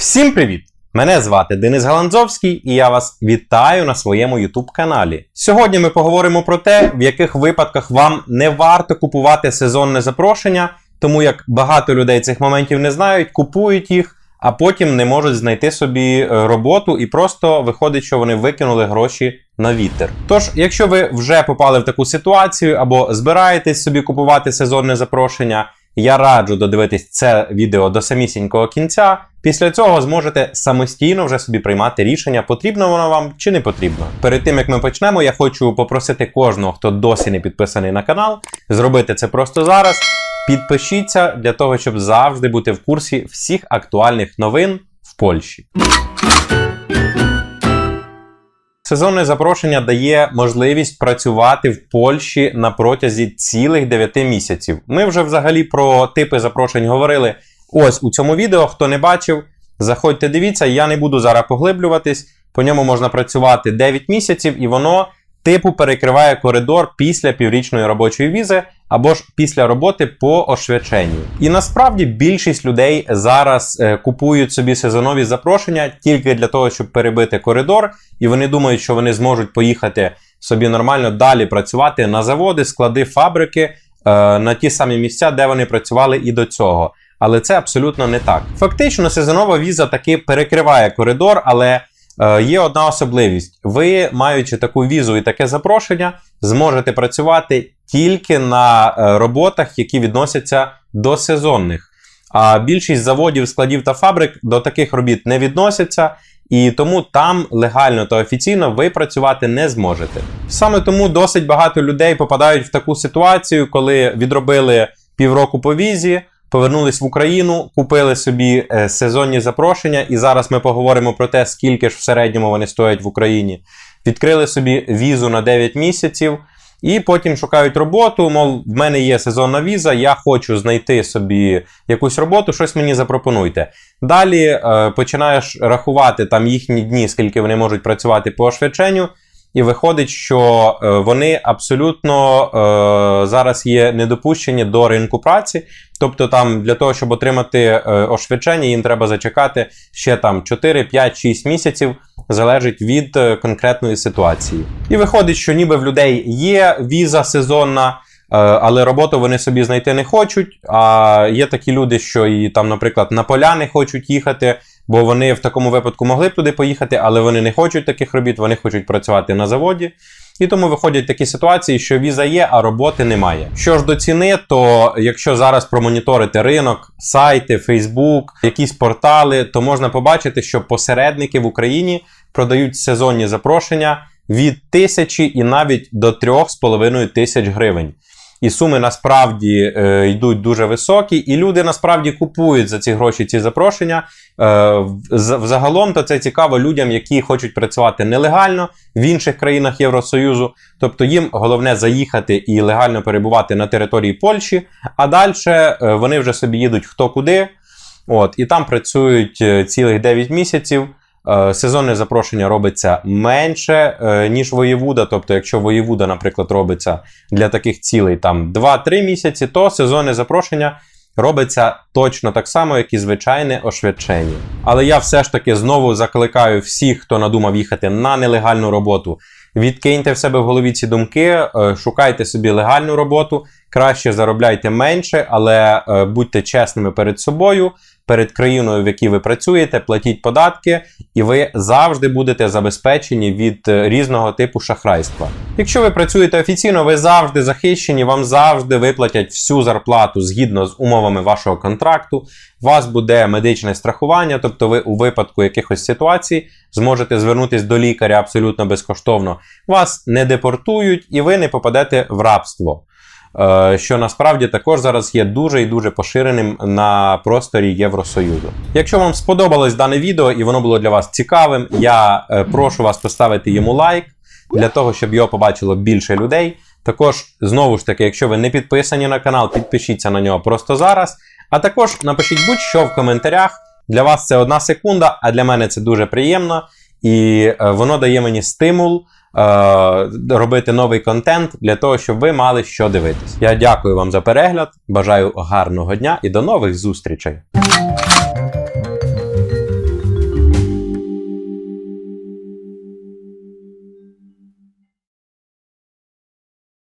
Всім привіт! Мене звати Денис Галанзовський і я вас вітаю на своєму YouTube каналі. Сьогодні ми поговоримо про те, в яких випадках вам не варто купувати сезонне запрошення, тому як багато людей цих моментів не знають, купують їх, а потім не можуть знайти собі е, роботу і просто виходить, що вони викинули гроші на вітер. Тож, якщо ви вже попали в таку ситуацію або збираєтесь собі купувати сезонне запрошення, я раджу додивитись це відео до самісінького кінця. Після цього зможете самостійно вже собі приймати рішення, потрібно воно вам чи не потрібно. Перед тим як ми почнемо, я хочу попросити кожного, хто досі не підписаний на канал, зробити це просто зараз. Підпишіться для того, щоб завжди бути в курсі всіх актуальних новин в Польщі. Сезонне запрошення дає можливість працювати в Польщі на протязі цілих 9 місяців. Ми вже взагалі про типи запрошень говорили ось у цьому відео. Хто не бачив, заходьте, дивіться, я не буду зараз поглиблюватись. По ньому можна працювати 9 місяців, і воно типу перекриває коридор після піврічної робочої візи або ж після роботи по ошвяченню. І насправді більшість людей зараз е, купують собі сезонові запрошення тільки для того, щоб перебити коридор, і вони думають, що вони зможуть поїхати собі нормально далі працювати на заводи, склади, фабрики е, на ті самі місця, де вони працювали і до цього. Але це абсолютно не так. Фактично, сезонова віза таки перекриває коридор, але Є одна особливість: ви, маючи таку візу і таке запрошення, зможете працювати тільки на е, роботах, які відносяться до сезонних. А більшість заводів, складів та фабрик до таких робіт не відносяться, і тому там легально та офіційно ви працювати не зможете. Саме тому досить багато людей попадають в таку ситуацію, коли відробили півроку по візі повернулись в Україну, купили собі е, сезонні запрошення, і зараз ми поговоримо про те, скільки ж в середньому вони стоять в Україні. Відкрили собі візу на 9 місяців. І потім шукають роботу. Мов, в мене є сезонна віза, я хочу знайти собі якусь роботу, щось мені запропонуйте. Далі е, починаєш рахувати там їхні дні, скільки вони можуть працювати по ошвяченню, і виходить, що е, вони абсолютно е, зараз є недопущені до ринку праці. Тобто, там для того, щоб отримати е, ошвячення, їм треба зачекати ще там 4, 5, 6 місяців. Залежить від е, конкретної ситуації. І виходить, що ніби в людей є віза сезонна, е, але роботу вони собі знайти не хочуть. А є такі люди, що і там, наприклад, на поля не хочуть їхати, бо вони в такому випадку могли б туди поїхати, але вони не хочуть таких робіт, вони хочуть працювати на заводі. І тому виходять такі ситуації, що віза є, а роботи немає. Що ж до ціни, то якщо зараз промоніторити ринок, сайти, Фейсбук, якісь портали, то можна побачити, що посередники в Україні продають сезонні запрошення від тисячі і навіть до трьох з половиною тисяч гривень. І суми насправді е, йдуть дуже високі, і люди насправді купують за ці гроші ці запрошення. Е, Взагалом то це цікаво людям, які хочуть працювати нелегально в інших країнах Євросоюзу. Тобто їм головне заїхати і легально перебувати на території Польщі, а далі е, вони вже собі їдуть хто куди. От, І там працюють е, цілих 9 місяців. Е, сезонне запрошення робиться менше, е, ніж воєвуда. Тобто, якщо воєвуда, наприклад, робиться для таких цілей там 2-3 місяці, то сезонне запрошення робиться точно так само, як і звичайне ошвячення. Але я все ж таки знову закликаю всіх, хто надумав їхати на нелегальну роботу. Відкиньте в себе в голові ці думки, е, шукайте собі легальну роботу, краще заробляйте менше, але будьте чесними перед собою перед країною, в якій ви працюєте, платіть податки, і ви завжди будете забезпечені від е, різного типу шахрайства. Якщо ви працюєте офіційно, ви завжди захищені, вам завжди виплатять всю зарплату згідно з умовами вашого контракту. У вас буде медичне страхування, тобто ви у випадку якихось ситуацій зможете звернутися до лікаря абсолютно безкоштовно. Вас не депортують і ви не попадете в рабство. Е, що насправді також зараз є дуже і дуже поширеним на просторі Євросоюзу. Якщо вам сподобалось дане відео і воно було для вас цікавим, я е, прошу вас поставити йому лайк для того, щоб його побачило більше людей. Також, знову ж таки, якщо ви не підписані на канал, підпишіться на нього просто зараз. А також напишіть будь-що в коментарях. Для вас це одна секунда, а для мене це дуже приємно. І е, воно дає мені стимул. Е, робити новий контент для того, щоб ви мали що дивитись. Я дякую вам за перегляд, бажаю гарного дня і до нових зустрічей!